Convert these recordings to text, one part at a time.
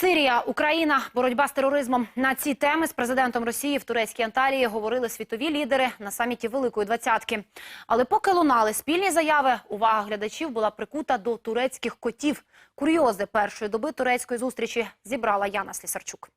Сирія, Україна, боротьба з тероризмом. На ці теми з президентом Росії в турецькій Анталії говорили світові лідери на саміті Великої Двадцятки. Але поки лунали спільні заяви, увага глядачів була прикута до турецьких котів. Курйози першої доби турецької зустрічі зібрала Яна Слісарчук.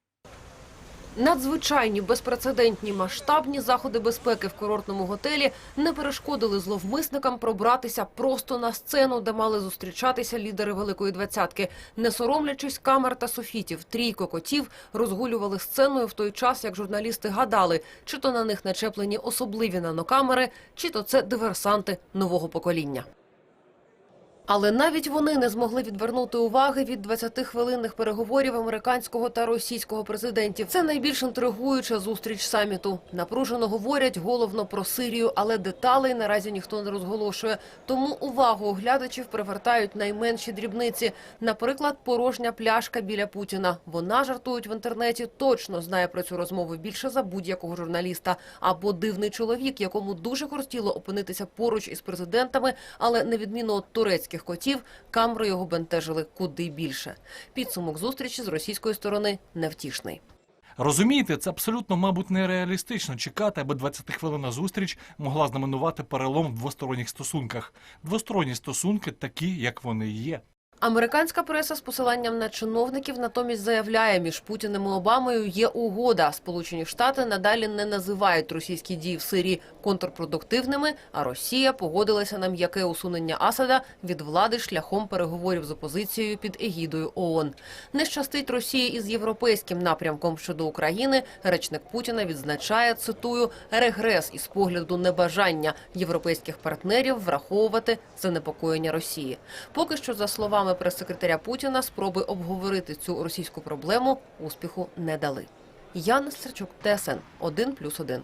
Надзвичайні, безпрецедентні масштабні заходи безпеки в курортному готелі не перешкодили зловмисникам пробратися просто на сцену, де мали зустрічатися лідери Великої Двадцятки. Не соромлячись камер та софітів, трійко котів розгулювали сценою в той час, як журналісти гадали, чи то на них начеплені особливі нанокамери, чи то це диверсанти нового покоління. Але навіть вони не змогли відвернути уваги від 20-хвилинних переговорів американського та російського президентів. Це найбільш інтригуюча зустріч саміту. Напружено говорять головно про Сирію, але деталей наразі ніхто не розголошує. Тому увагу оглядачів привертають найменші дрібниці. Наприклад, порожня пляшка біля Путіна. Вона жартують в інтернеті. Точно знає про цю розмову більше за будь-якого журналіста. Або дивний чоловік, якому дуже хотіло опинитися поруч із президентами, але на відміну від турецьких котів, камери його бентежили куди більше. Підсумок зустрічі з російської сторони невтішний. Розумієте, це абсолютно, мабуть, нереалістично чекати, аби 20 хвилина зустріч могла знаменувати перелом в двосторонніх стосунках. Двосторонні стосунки такі, як вони є. Американська преса з посиланням на чиновників натомість заявляє, між Путіним і Обамою є угода. Сполучені Штати надалі не називають російські дії в Сирії контрпродуктивними, а Росія погодилася на м'яке усунення Асада від влади шляхом переговорів з опозицією під егідою ООН. Не щастить Росії із європейським напрямком щодо України. Речник Путіна відзначає, цитую, регрес із погляду небажання європейських партнерів враховувати занепокоєння Росії. Поки що, за словами прес-секретаря Путіна, спроби обговорити цю російську проблему успіху не дали. Яна Стерчук, плюс 1+,1.